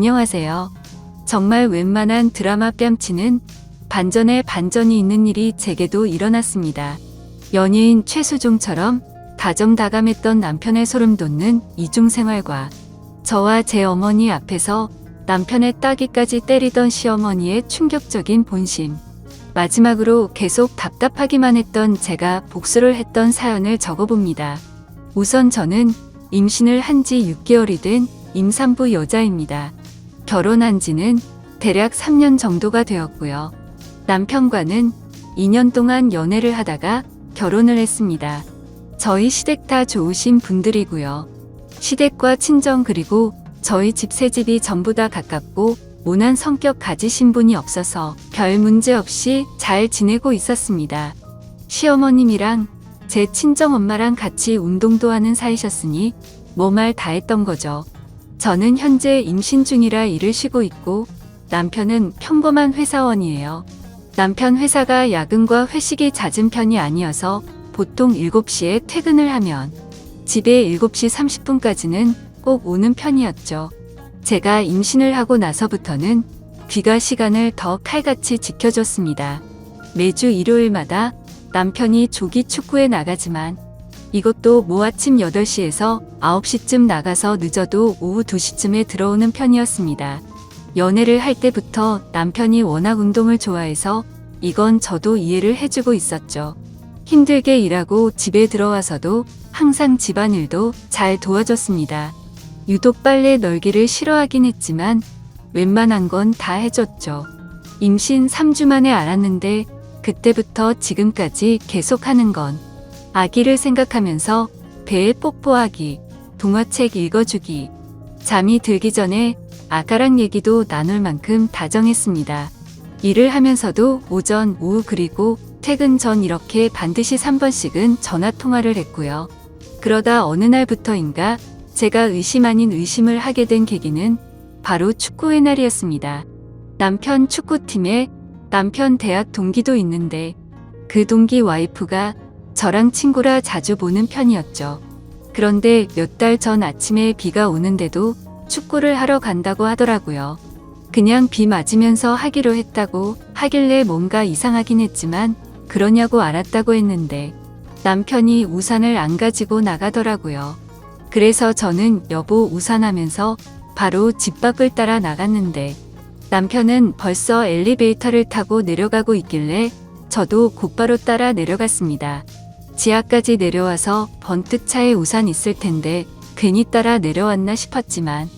안녕하세요. 정말 웬만한 드라마 뺨치는 반전에 반전이 있는 일이 제게도 일어났습니다. 연예인 최수종처럼 다정다감했던 남편의 소름 돋는 이중 생활과 저와 제 어머니 앞에서 남편의 따귀까지 때리던 시어머니의 충격적인 본심. 마지막으로 계속 답답하기만 했던 제가 복수를 했던 사연을 적어봅니다. 우선 저는 임신을 한 지 6개월이 된 임산부 여자입니다. 결혼한 지는 대략 3년 정도가 되었고요. 남편과는 2년 동안 연애를 하다가 결혼을 했습니다. 저희 시댁 다 좋으신 분들이고요. 시댁과 친정 그리고 저희 집 새 집이 전부 다 가깝고 모난 성격 가지신 분이 없어서 별 문제 없이 잘 지내고 있었습니다. 시어머님이랑 제 친정 엄마랑 같이 운동도 하는 사이셨으니 뭐 말 다 했던 거죠. 저는 현재 임신 중이라 일을 쉬고 있고 남편은 평범한 회사원이에요. 남편 회사가 야근과 회식이 잦은 편이 아니어서 보통 7시에 퇴근을 하면 집에 7시 30분까지는 꼭 오는 편이었죠. 제가 임신을 하고 나서부터는 귀가 시간을 더 칼같이 지켜줬습니다. 매주 일요일마다 남편이 조기 축구에 나가지만 이것도 모 아침 8시에서 9시쯤 나가서 늦어도 오후 2시쯤에 들어오는 편이었습니다. 연애를 할 때부터 남편이 워낙 운동을 좋아해서 이건 저도 이해를 해주고 있었죠. 힘들게 일하고 집에 들어와서도 항상 집안일도 잘 도와줬습니다. 유독 빨래 널기를 싫어하긴 했지만 웬만한 건 다 해줬죠. 임신 3주 만에 알았는데 그때부터 지금까지 계속하는 건 아기를 생각하면서 배에 뽀뽀하기, 동화책 읽어주기, 잠이 들기 전에 아가랑 얘기도 나눌 만큼 다정했습니다. 일을 하면서도 오전, 오후 그리고 퇴근 전 이렇게 반드시 3번씩은 전화 통화를 했고요. 그러다 어느 날부터인가 제가 의심 아닌 의심을 하게 된 계기는 바로 축구의 날이었습니다. 남편 축구팀에 남편 대학 동기도 있는데 그 동기 와이프가 저랑 친구라 자주 보는 편이었죠. 그런데 몇 달 전 아침에 비가 오는데도 축구를 하러 간다고 하더라고요. 그냥 비 맞으면서 하기로 했다고 하길래 뭔가 이상하긴 했지만 그러냐고 알았다고 했는데 남편이 우산을 안 가지고 나가더라고요. 그래서 저는 여보 우산하면서 바로 집 밖을 따라 나갔는데 남편은 벌써 엘리베이터를 타고 내려가고 있길래 저도 곧바로 따라 내려갔습니다. 지하까지 내려와서 번뜩 차에 우산 있을 텐데 괜히 따라 내려왔나 싶었지만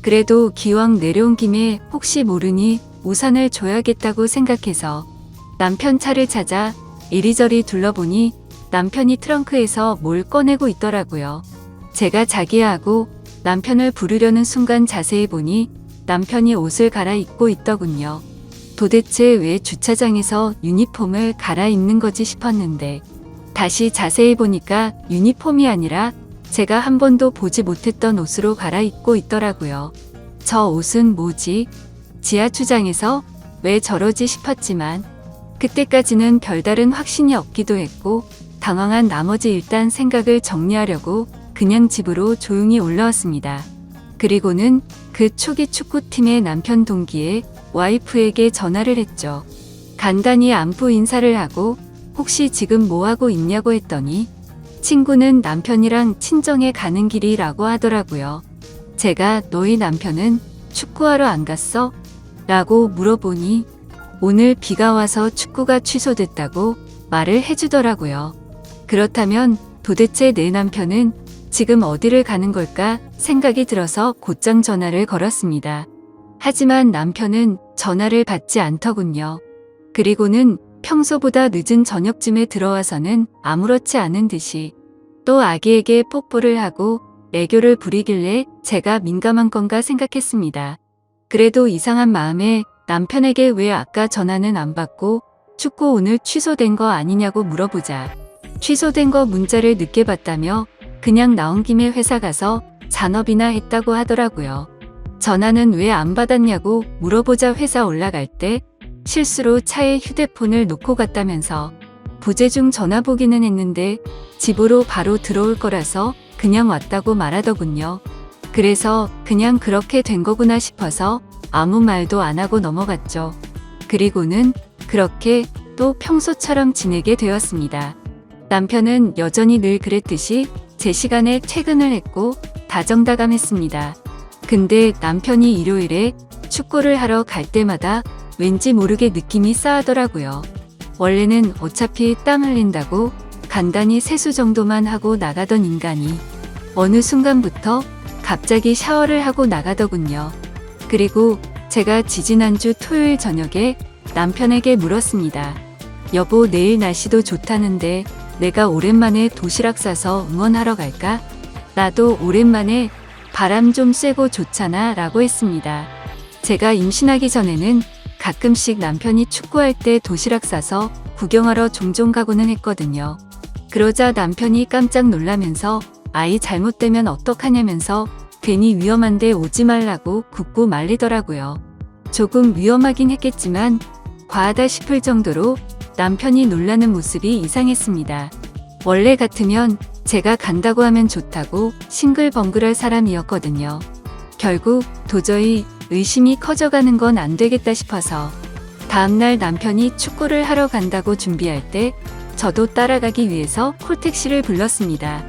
그래도 기왕 내려온 김에 혹시 모르니 우산을 줘야겠다고 생각해서 남편 차를 찾아 이리저리 둘러보니 남편이 트렁크에서 뭘 꺼내고 있더라고요. 제가 자기야 하고 남편을 부르려는 순간 자세히 보니 남편이 옷을 갈아입고 있더군요. 도대체 왜 주차장에서 유니폼을 갈아입는 거지 싶었는데 다시 자세히 보니까 유니폼이 아니라 제가 한 번도 보지 못했던 옷으로 갈아입고 있더라고요. 저 옷은 뭐지? 지하추장에서 왜 저러지 싶었지만 그때까지는 별다른 확신이 없기도 했고 당황한 나머지 일단 생각을 정리하려고 그냥 집으로 조용히 올라왔습니다. 그리고는 그 초기 축구팀의 남편 동기의 와이프에게 전화를 했죠. 간단히 안부 인사를 하고 혹시 지금 뭐 하고 있냐고 했더니 친구는 남편이랑 친정에 가는 길이라고 하더라고요. 제가 너희 남편은 축구하러 안 갔어? 라고 물어보니 오늘 비가 와서 축구가 취소됐다고 말을 해주더라고요. 그렇다면 도대체 내 남편은 지금 어디를 가는 걸까 생각이 들어서 곧장 전화를 걸었습니다. 하지만 남편은 전화를 받지 않더군요. 그리고는 평소보다 늦은 저녁쯤에 들어와서는 아무렇지 않은 듯이 또 아기에게 뽀뽀를 하고 애교를 부리길래 제가 민감한 건가 생각했습니다. 그래도 이상한 마음에 남편에게 왜 아까 전화는 안 받고 축구 오늘 취소된 거 아니냐고 물어보자. 취소된 거 문자를 늦게 봤다며 그냥 나온 김에 회사 가서 잔업이나 했다고 하더라고요. 전화는 왜 안 받았냐고 물어보자 회사 올라갈 때 실수로 차에 휴대폰을 놓고 갔다면서 부재중 전화 보기는 했는데 집으로 바로 들어올 거라서 그냥 왔다고 말하더군요. 그래서 그냥 그렇게 된 거구나 싶어서 아무 말도 안 하고 넘어갔죠. 그리고는 그렇게 또 평소처럼 지내게 되었습니다. 남편은 여전히 늘 그랬듯이 제 시간에 퇴근을 했고 다정다감했습니다. 근데 남편이 일요일에 축구를 하러 갈 때마다 왠지 모르게 느낌이 싸하더라고요. 원래는 어차피 땀 흘린다고 간단히 세수 정도만 하고 나가던 인간이 어느 순간부터 갑자기 샤워를 하고 나가더군요. 그리고 제가 지지난주 토요일 저녁에 남편에게 물었습니다. 여보, 내일 날씨도 좋다는데 내가 오랜만에 도시락 싸서 응원하러 갈까? 나도 오랜만에 바람 좀 쐬고 좋잖아 라고 했습니다. 제가 임신하기 전에는 가끔씩 남편이 축구할 때 도시락 싸서 구경하러 종종 가고는 했거든요. 그러자 남편이 깜짝 놀라면서 아이 잘못되면 어떡하냐면서 괜히 위험한데 오지 말라고 굳고 말리더라고요. 조금 위험하긴 했겠지만 과하다 싶을 정도로 남편이 놀라는 모습이 이상했습니다. 원래 같으면 제가 간다고 하면 좋다고 싱글벙글할 사람이었거든요. 결국 도저히 의심이 커져가는 건 안 되겠다 싶어서 다음날 남편이 축구를 하러 간다고 준비할 때 저도 따라가기 위해서 콜택시를 불렀습니다.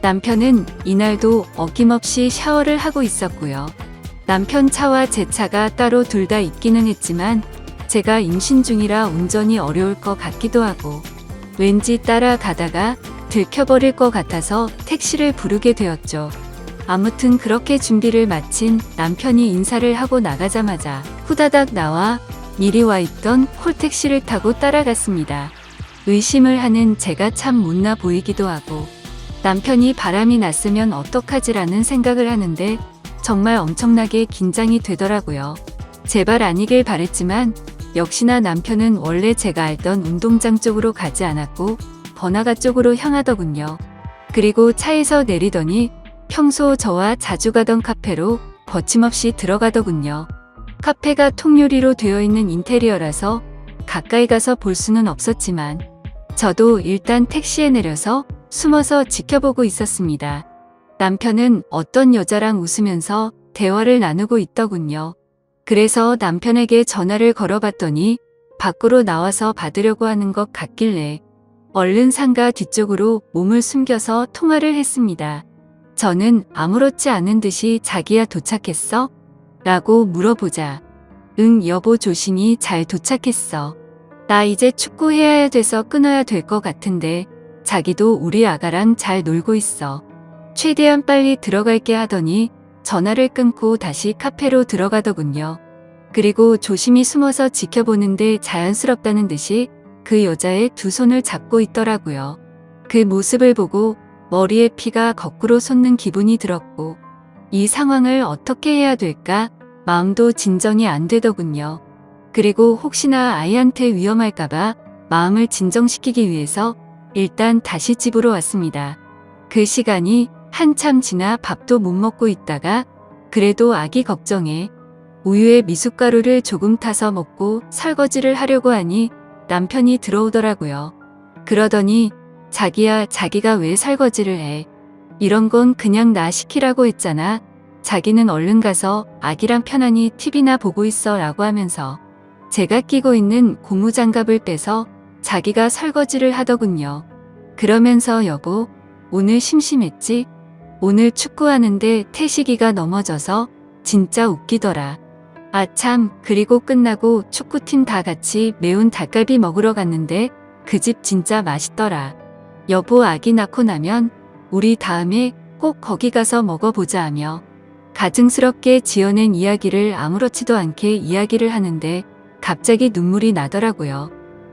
남편은 이날도 어김없이 샤워를 하고 있었고요. 남편 차와 제 차가 따로 둘 다 있기는 했지만 제가 임신 중이라 운전이 어려울 것 같기도 하고 왠지 따라가다가 들켜버릴 것 같아서 택시를 부르게 되었죠. 아무튼 그렇게 준비를 마친 남편이 인사를 하고 나가자마자 후다닥 나와 미리 와 있던 콜택시를 타고 따라갔습니다. 의심을 하는 제가 참 못나 보이기도 하고 남편이 바람이 났으면 어떡하지라는 생각을 하는데 정말 엄청나게 긴장이 되더라고요. 제발 아니길 바랬지만 역시나 남편은 원래 제가 알던 운동장 쪽으로 가지 않았고 번화가 쪽으로 향하더군요. 그리고 차에서 내리더니 평소 저와 자주 가던 카페로 거침없이 들어가더군요. 카페가 통유리로 되어 있는 인테리어라서 가까이 가서 볼 수는 없었지만 저도 일단 택시에 내려서 숨어서 지켜보고 있었습니다. 남편은 어떤 여자랑 웃으면서 대화를 나누고 있더군요. 그래서 남편에게 전화를 걸어봤더니 밖으로 나와서 받으려고 하는 것 같길래 얼른 상가 뒤쪽으로 몸을 숨겨서 통화를 했습니다. 저는 아무렇지 않은 듯이 자기야 도착했어? 라고 물어보자. 응, 여보 조심히 잘 도착했어. 나 이제 축구해야 돼서 끊어야 될 것 같은데 자기도 우리 아가랑 잘 놀고 있어. 최대한 빨리 들어갈게 하더니 전화를 끊고 다시 카페로 들어가더군요. 그리고 조심히 숨어서 지켜보는데 자연스럽다는 듯이 그 여자의 두 손을 잡고 있더라고요. 그 모습을 보고 머리에 피가 거꾸로 솟는 기분이 들었고 이 상황을 어떻게 해야 될까 마음도 진정이 안 되더군요. 그리고 혹시나 아이한테 위험할까봐 마음을 진정시키기 위해서 일단 다시 집으로 왔습니다. 그 시간이 한참 지나 밥도 못 먹고 있다가 그래도 아기 걱정에 우유에 미숫가루를 조금 타서 먹고 설거지를 하려고 하니 남편이 들어오더라고요. 그러더니 자기야 자기가 왜 설거지를 해. 이런 건 그냥 나 시키라고 했잖아. 자기는 얼른 가서 아기랑 편안히 TV나 보고 있어 라고 하면서 제가 끼고 있는 고무장갑을 빼서 자기가 설거지를 하더군요. 그러면서 여보, 오늘 심심했지? 오늘 축구하는데 태식이가 넘어져서 진짜 웃기더라. 아 참, 그리고 끝나고 축구팀 다 같이 매운 닭갈비 먹으러 갔는데 그 집 진짜 맛있더라. 여보 아기 낳고 나면 우리 다음에 꼭 거기 가서 먹어보자 하며 가증스럽게 지어낸 이야기를 아무렇지도 않게 이야기를 하는데 갑자기 눈물이 나더라고요.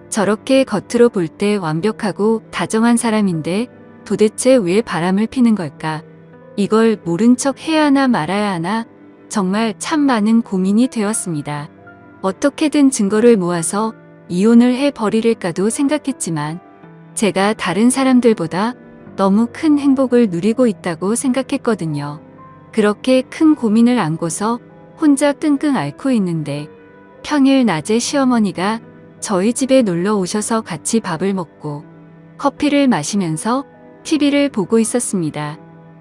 저렇게 겉으로 볼 때 완벽하고 다정한 사람인데 도대체 왜 바람을 피는 걸까? 이걸 모른 척 해야 하나 말아야 하나 정말 참 많은 고민이 되었습니다. 어떻게든 증거를 모아서 이혼을 해 버리릴까도 생각했지만 제가 다른 사람들보다 너무 큰 행복을 누리고 있다고 생각했거든요. 그렇게 큰 고민을 안고서 혼자 끙끙 앓고 있는데 평일 낮에 시어머니가 저희 집에 놀러 오셔서 같이 밥을 먹고 커피를 마시면서 TV를 보고 있었습니다.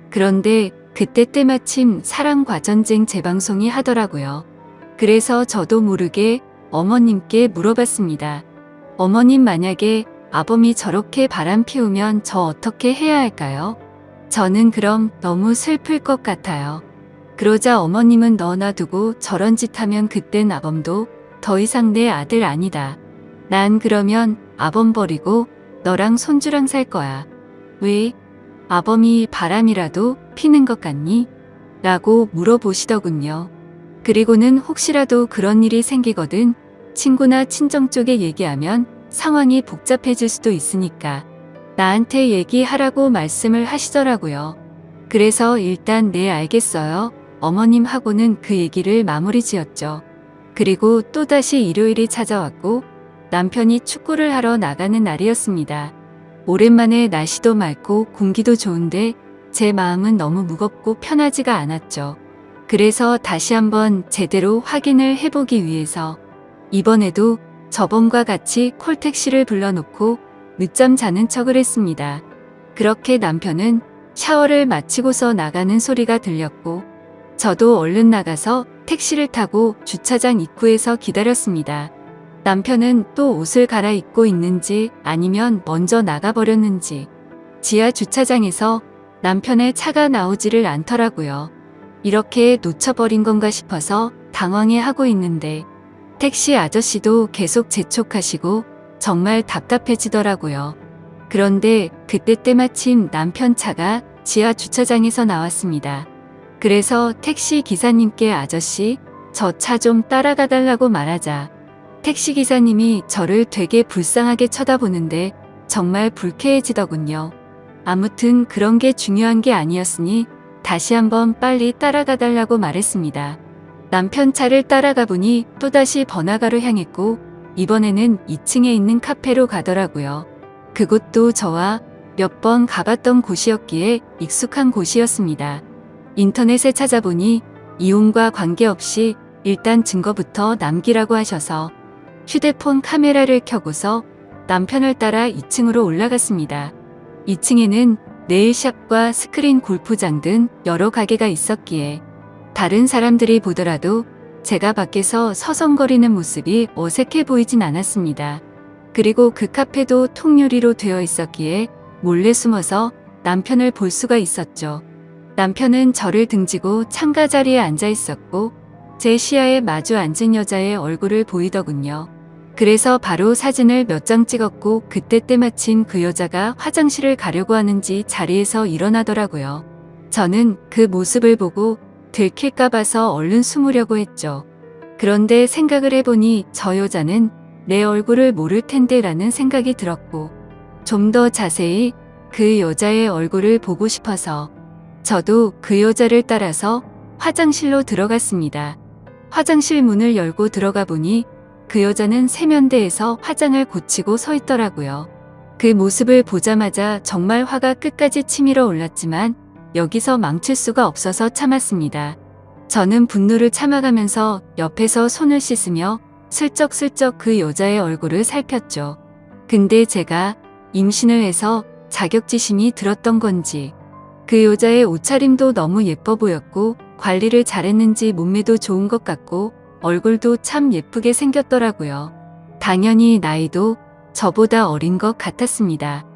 그런데 그때 때마침 사랑과 전쟁 재방송이 하더라고요. 그래서 저도 모르게 어머님께 물어봤습니다. 어머님 만약에 아범이 저렇게 바람 피우면 저 어떻게 해야 할까요? 저는 그럼 너무 슬플 것 같아요. 그러자 어머님은 너나 두고 저런 짓 하면 그땐 아범도 더 이상 내 아들 아니다. 난 그러면 아범 버리고 너랑 손주랑 살 거야. 왜? 아범이 바람이라도 피는 것 같니? 라고 물어보시더군요. 그리고는 혹시라도 그런 일이 생기거든 친구나 친정 쪽에 얘기하면 상황이 복잡해질 수도 있으니까 나한테 얘기하라고 말씀을 하시더라고요. 그래서 일단 네 알겠어요. 어머님 하고는 그 얘기를 마무리 지었죠. 그리고 또다시 일요일이 찾아왔고 남편이 축구를 하러 나가는 날이었습니다. 오랜만에 날씨도 맑고 공기도 좋은데 제 마음은 너무 무겁고 편하지가 않았죠. 그래서 다시 한번 제대로 확인을 해보기 위해서 이번에도 저번과 같이 콜택시를 불러놓고 늦잠 자는 척을 했습니다. 그렇게 남편은 샤워를 마치고서 나가는 소리가 들렸고 저도 얼른 나가서 택시를 타고 주차장 입구에서 기다렸습니다. 남편은 또 옷을 갈아입고 있는지 아니면 먼저 나가버렸는지 지하 주차장에서 남편의 차가 나오지를 않더라고요. 이렇게 놓쳐버린 건가 싶어서 당황해 하고 있는데 택시 아저씨도 계속 재촉하시고 정말 답답해지더라고요. 그런데 그때 때마침 남편 차가 지하 주차장에서 나왔습니다. 그래서 택시 기사님께 아저씨, 저 차 좀 따라가 달라고 말하자. 택시 기사님이 저를 되게 불쌍하게 쳐다보는데 정말 불쾌해지더군요. 아무튼 그런 게 중요한 게 아니었으니 다시 한번 빨리 따라가 달라고 말했습니다. 남편 차를 따라가 보니 또다시 번화가로 향했고 이번에는 2층에 있는 카페로 가더라고요. 그곳도 저와 몇 번 가봤던 곳이었기에 익숙한 곳이었습니다. 인터넷에 찾아보니 이혼과 관계없이 일단 증거부터 남기라고 하셔서 휴대폰 카메라를 켜고서 남편을 따라 2층으로 올라갔습니다. 2층에는 네일샵과 스크린 골프장 등 여러 가게가 있었기에 다른 사람들이 보더라도 제가 밖에서 서성거리는 모습이 어색해 보이진 않았습니다. 그리고 그 카페도 통유리로 되어 있었기에 몰래 숨어서 남편을 볼 수가 있었죠. 남편은 저를 등지고 창가 자리에 앉아 있었고 제 시야에 마주 앉은 여자의 얼굴을 보이더군요. 그래서 바로 사진을 몇 장 찍었고 그때 때마침 그 여자가 화장실을 가려고 하는지 자리에서 일어나더라고요. 저는 그 모습을 보고 들킬까 봐서 얼른 숨으려고 했죠. 그런데 생각을 해보니 저 여자는 내 얼굴을 모를 텐데 라는 생각이 들었고 좀 더 자세히 그 여자의 얼굴을 보고 싶어서 저도 그 여자를 따라서 화장실로 들어갔습니다. 화장실 문을 열고 들어가 보니 그 여자는 세면대에서 화장을 고치고 서 있더라고요. 그 모습을 보자마자 정말 화가 끝까지 치밀어 올랐지만 여기서 망칠 수가 없어서 참았습니다. 저는 분노를 참아가면서 옆에서 손을 씻으며 슬쩍슬쩍 그 여자의 얼굴을 살폈죠. 근데 제가 임신을 해서 자격지심이 들었던 건지 그 여자의 옷차림도 너무 예뻐 보였고 관리를 잘했는지 몸매도 좋은 것 같고 얼굴도 참 예쁘게 생겼더라고요. 당연히 나이도 저보다 어린 것 같았습니다.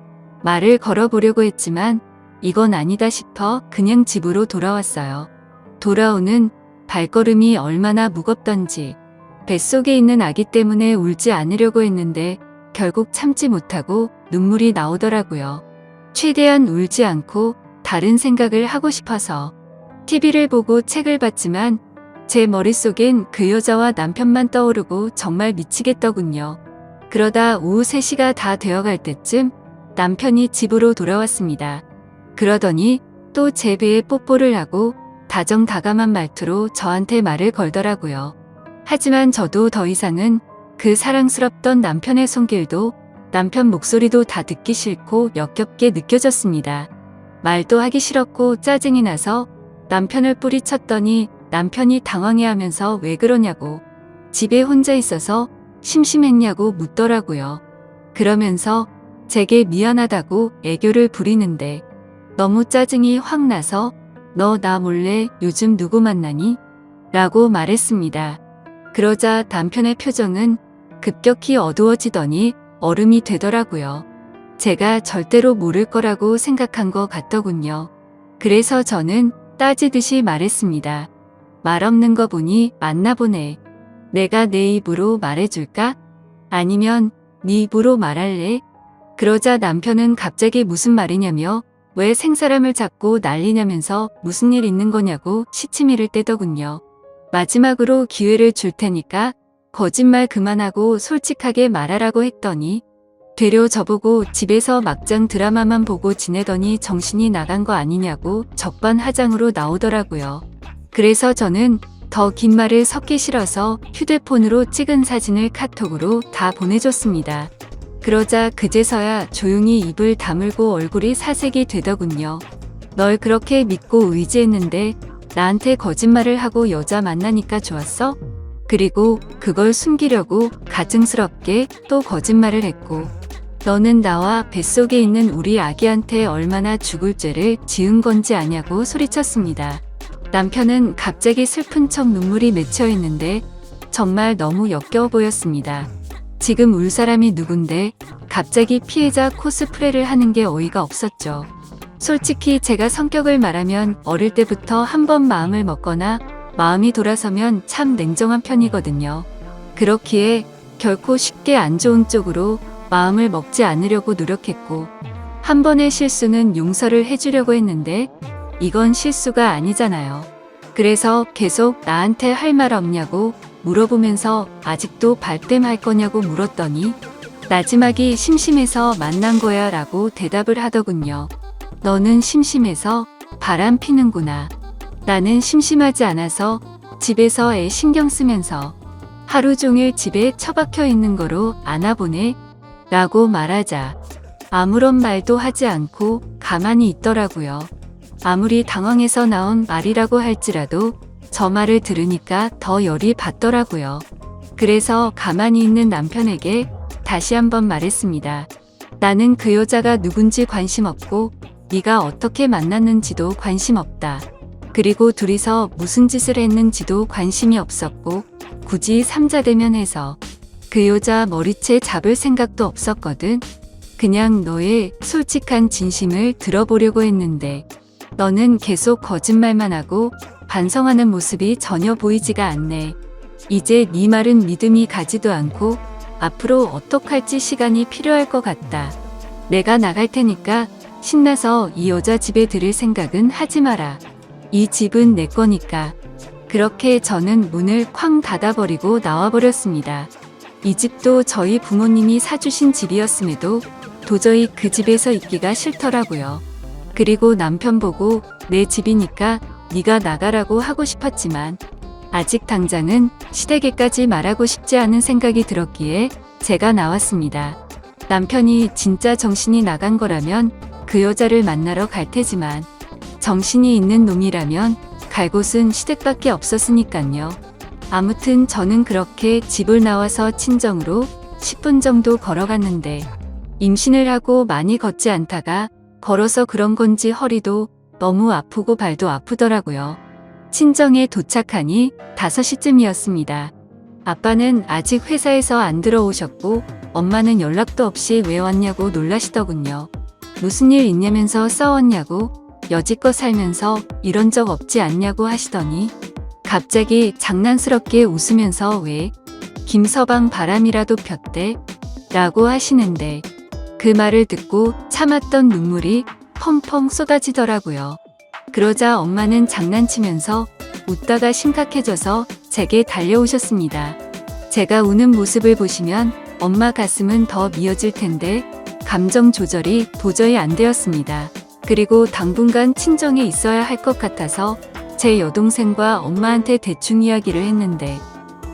말을 걸어보려고 했지만 이건 아니다 싶어 그냥 집으로 돌아왔어요. 돌아오는 발걸음이 얼마나 무겁던지 뱃속에 있는 아기 때문에 울지 않으려고 했는데 결국 참지 못하고 눈물이 나오더라고요. 최대한 울지 않고 다른 생각을 하고 싶어서 TV를 보고 책을 봤지만 제 머릿속엔 그 여자와 남편만 떠오르고 정말 미치겠더군요. 그러다 오후 3시가 다 되어갈 때쯤 남편이 집으로 돌아왔습니다. 그러더니 또 제 배에 뽀뽀를 하고 다정다감한 말투로 저한테 말을 걸더라고요. 하지만 저도 더 이상은 그 사랑스럽던 남편의 손길도 남편 목소리도 다 듣기 싫고 역겹게 느껴졌습니다. 말도 하기 싫었고 짜증이 나서 남편을 뿌리쳤더니 남편이 당황해하면서 왜 그러냐고 집에 혼자 있어서 심심했냐고 묻더라고요. 그러면서 제게 미안하다고 애교를 부리는데 너무 짜증이 확 나서 너 나 몰래 요즘 누구 만나니? 라고 말했습니다. 그러자 남편의 표정은 급격히 어두워지더니 얼음이 되더라고요. 제가 절대로 모를 거라고 생각한 것 같더군요. 그래서 저는 따지듯이 말했습니다. 말 없는 거 보니 맞나 보네. 내가 내 입으로 말해줄까? 아니면 네 입으로 말할래? 그러자 남편은 갑자기 무슨 말이냐며 왜 생사람을 잡고 난리냐면서 무슨 일 있는 거냐고 시치미를 떼더군요. 마지막으로 기회를 줄 테니까 거짓말 그만하고 솔직하게 말하라고 했더니 되려 저보고 집에서 막장 드라마만 보고 지내더니 정신이 나간 거 아니냐고 적반하장으로 나오더라고요. 그래서 저는 더 긴 말을 섞기 싫어서 휴대폰으로 찍은 사진을 카톡으로 다 보내줬습니다. 그러자 그제서야 조용히 입을 다물고 얼굴이 사색이 되더군요. 널 그렇게 믿고 의지했는데 나한테 거짓말을 하고 여자 만나니까 좋았어? 그리고 그걸 숨기려고 가증스럽게 또 거짓말을 했고 너는 나와 뱃속에 있는 우리 아기한테 얼마나 죽을 죄를 지은 건지 아냐고 소리쳤습니다. 남편은 갑자기 슬픈 척 눈물이 맺혀 있는데 정말 너무 역겨워 보였습니다. 지금 울 사람이 누군데 갑자기 피해자 코스프레를 하는 게 어이가 없었죠. 솔직히 제가 성격을 말하면 어릴 때부터 한 번 마음을 먹거나 마음이 돌아서면 참 냉정한 편이거든요. 그렇기에 결코 쉽게 안 좋은 쪽으로 마음을 먹지 않으려고 노력했고 한 번의 실수는 용서를 해주려고 했는데 이건 실수가 아니잖아요. 그래서 계속 나한테 할 말 없냐고 물어보면서 아직도 발뺌할 거냐고 물었더니 나지막이 심심해서 만난 거야 라고 대답을 하더군요. 너는 심심해서 바람 피는구나. 나는 심심하지 않아서 집에서 애 신경 쓰면서 하루 종일 집에 처박혀 있는 거로 안아보네. 라고 말하자 아무런 말도 하지 않고 가만히 있더라고요. 아무리 당황해서 나온 말이라고 할지라도 저 말을 들으니까 더 열이 받더라고요. 그래서 가만히 있는 남편에게 다시 한번 말했습니다. 나는 그 여자가 누군지 관심 없고 네가 어떻게 만났는지도 관심 없다. 그리고 둘이서 무슨 짓을 했는지도 관심이 없었고 굳이 삼자대면 해서 그 여자 머리채 잡을 생각도 없었거든. 그냥 너의 솔직한 진심을 들어보려고 했는데 너는 계속 거짓말만 하고 반성하는 모습이 전혀 보이지가 않네. 이제 네 말은 믿음이 가지도 않고 앞으로 어떡할지 시간이 필요할 것 같다. 내가 나갈 테니까 신나서 이 여자 집에 들을 생각은 하지 마라. 이 집은 내 거니까. 그렇게 저는 문을 쾅 닫아버리고 나와버렸습니다. 이 집도 저희 부모님이 사주신 집이었음에도 도저히 그 집에서 있기가 싫더라고요. 그리고 남편 보고 내 집이니까 네가 나가라고 하고 싶었지만 아직 당장은 시댁에까지 말하고 싶지 않은 생각이 들었기에 제가 나왔습니다. 남편이 진짜 정신이 나간 거라면 그 여자를 만나러 갈 테지만 정신이 있는 놈이라면 갈 곳은 시댁밖에 없었으니깐요. 아무튼 저는 그렇게 집을 나와서 친정으로 10분 정도 걸어갔는데 임신을 하고 많이 걷지 않다가 걸어서 그런 건지 허리도 너무 아프고 발도 아프더라고요. 친정에 도착하니 5시쯤이었습니다. 아빠는 아직 회사에서 안 들어오셨고 엄마는 연락도 없이 왜 왔냐고 놀라시더군요. 무슨 일 있냐면서 싸웠냐고 여지껏 살면서 이런 적 없지 않냐고 하시더니 갑자기 장난스럽게 웃으면서 왜 김서방 바람이라도 폈대? 라고 하시는데 그 말을 듣고 참았던 눈물이 펑펑 쏟아지더라고요. 그러자 엄마는 장난치면서 웃다가 심각해져서 제게 달려오셨습니다. 제가 우는 모습을 보시면 엄마 가슴은 더 미어질 텐데 감정 조절이 도저히 안 되었습니다. 그리고 당분간 친정에 있어야 할 것 같아서 제 여동생과 엄마한테 대충 이야기를 했는데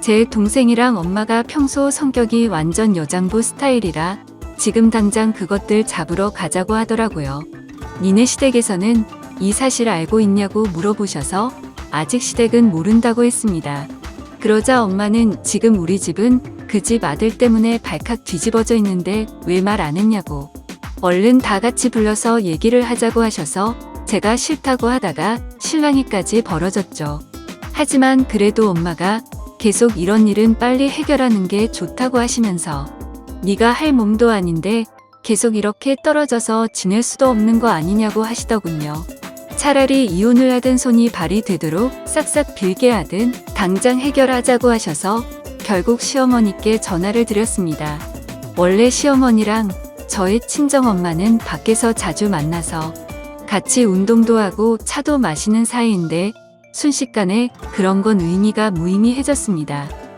제 동생이랑 엄마가 평소 성격이 완전 여장부 스타일이라 지금 당장 그것들 잡으러 가자고 하더라고요. 니네 시댁에서는 이 사실 알고 있냐고 물어보셔서 아직 시댁은 모른다고 했습니다. 그러자 엄마는 지금 우리 집은 그 집 아들 때문에 발칵 뒤집어져 있는데 왜 말 안 했냐고. 얼른 다 같이 불러서 얘기를 하자고 하셔서 제가 싫다고 하다가 실랑이까지 벌어졌죠. 하지만 그래도 엄마가 계속 이런 일은 빨리 해결하는 게 좋다고 하시면서 네가 할 몸도 아닌데 계속 이렇게 떨어져서 지낼 수도 없는 거 아니냐고 하시더군요. 차라리 이혼을 하든 손이 발이 되도록 싹싹 빌게 하든 당장 해결하자고 하셔서 결국 시어머니께 전화를 드렸습니다. 원래 시어머니랑 저의 친정엄마는 밖에서 자주 만나서 같이 운동도 하고 차도 마시는 사이인데 순식간에 그런 건 의미가 무의미해졌습니다.